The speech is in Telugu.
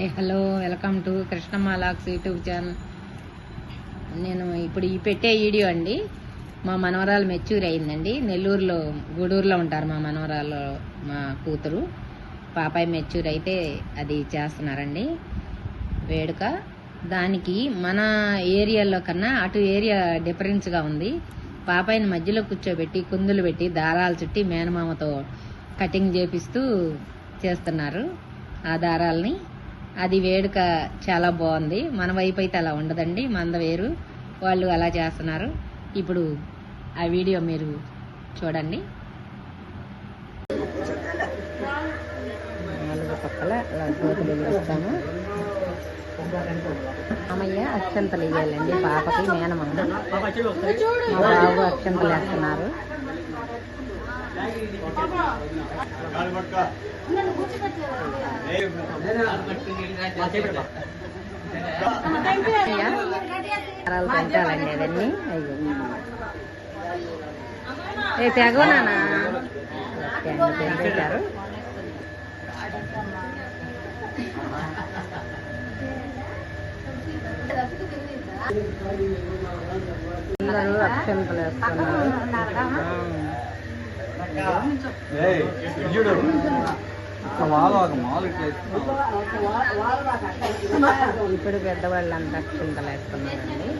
Hi hello welcome to Krishnamma lakhs YouTube channel. నేను ఇప్పుడు ఈ పెట్టే వీడియో అండి. మా మనవరాలు మెచ్యూర్ అయిందండి. నెల్లూరులో గూడూరులో ఉంటారు మా మనవరాలు మా కూతురు. పాపాయి మెచ్యూర్ అయితే అది చేస్తున్నారండి. వేడుక. దానికి మన ఏరియాలో కన్నా అటు ఏరియా డిఫరెన్స్గా ఉంది. పాపాయిని మధ్యలో కూర్చోబెట్టి కుందులు పెట్టి దారాలు చుట్టి మేనమామతో కటింగ్ చేపిస్తూ చేస్తున్నారు ఆ దారాలని. అది వేడుక చాలా బాగుంది. మన వైపు అయితే అలా ఉండదండి. మంద వేరు. వాళ్ళు అలా చేస్తున్నారు. ఇప్పుడు ఆ వీడియో మీరు చూడండి. నాలుగు పక్కల అలా గోతులు అమ్మయ్య అక్షంతలు వేయాలండి పాపకి మేనమామ. మా బాబు అక్షంతలు వేస్తున్నారు. అయ్యా, పెంచాలండి అవన్నీ ఏ తెగవనానా ఓకే అందరూ అక్షంతలు వేస్తున్నారు ఇప్పుడు పెద్దవాళ్ళంతా అక్షంతలు వేస్తున్నారండి